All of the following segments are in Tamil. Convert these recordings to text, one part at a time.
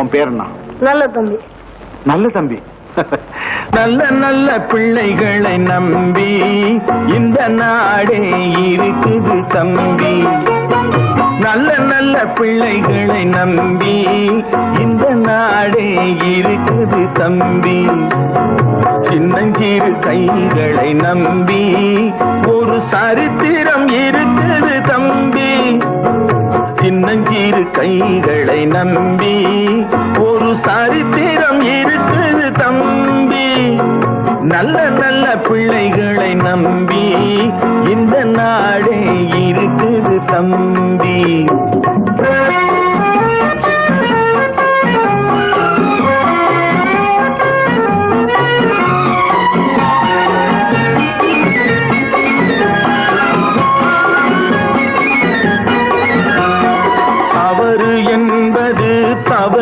உன் பேர் என்ன நல்ல தம்பி. நல்ல தம்பி. நல்ல நல்ல பிள்ளைகளை நம்பி இந்த நாடே இருக்குது தம்பி. நல்ல நல்ல பிள்ளைகளை நம்பி இந்த நாடே இருக்குது தம்பி. சின்னஞ்சிறு கைகளை நம்பி ஒரு சரித்திரம் இருக்குது கைகளை நம்பி ஒரு சரித்திரம் இருக்குது தம்பி. நல்ல நல்ல பிள்ளைகளை நம்பி இந்த நாடே இருக்குது தம்பி.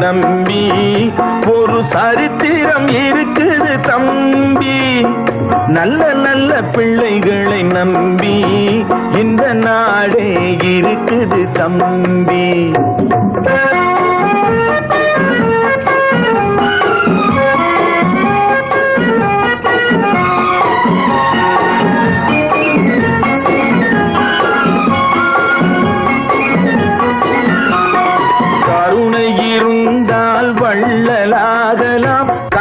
நம்பி. ஒரு சரித்திரம் இருக்குது தம்பி. நல்ல நல்ல பிள்ளைகளை நம்பி. இந்த நாடே இருக்குது தம்பி.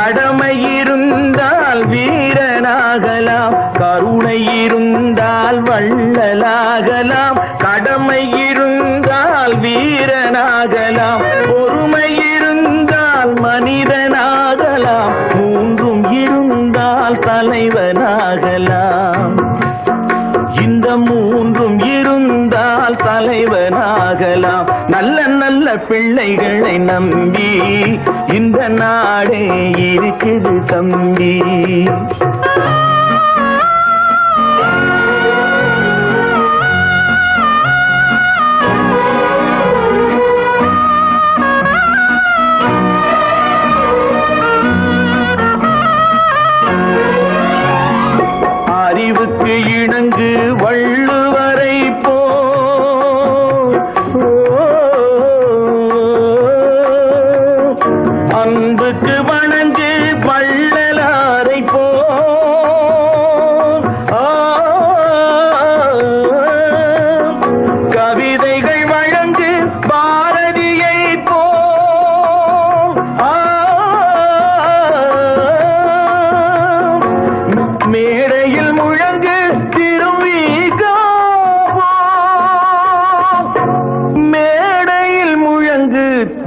கடமை இருந்தால் வீரனாகலாம். கருணை இருந்தால் வள்ளலாகலாம். கடமை இருந்தால் வீரனாகலாம். பொறுமை இருந்தால் மனிதனாகலாம். மூன்றும் இருந்தால் தலைவனாகலாம். இந்த மூன்றும் இருந்தால் தலைவனாகலாம். நல்ல நல்ல பிள்ளைகளை நம்பி இந்த நாடே இருக்குது தம்பி.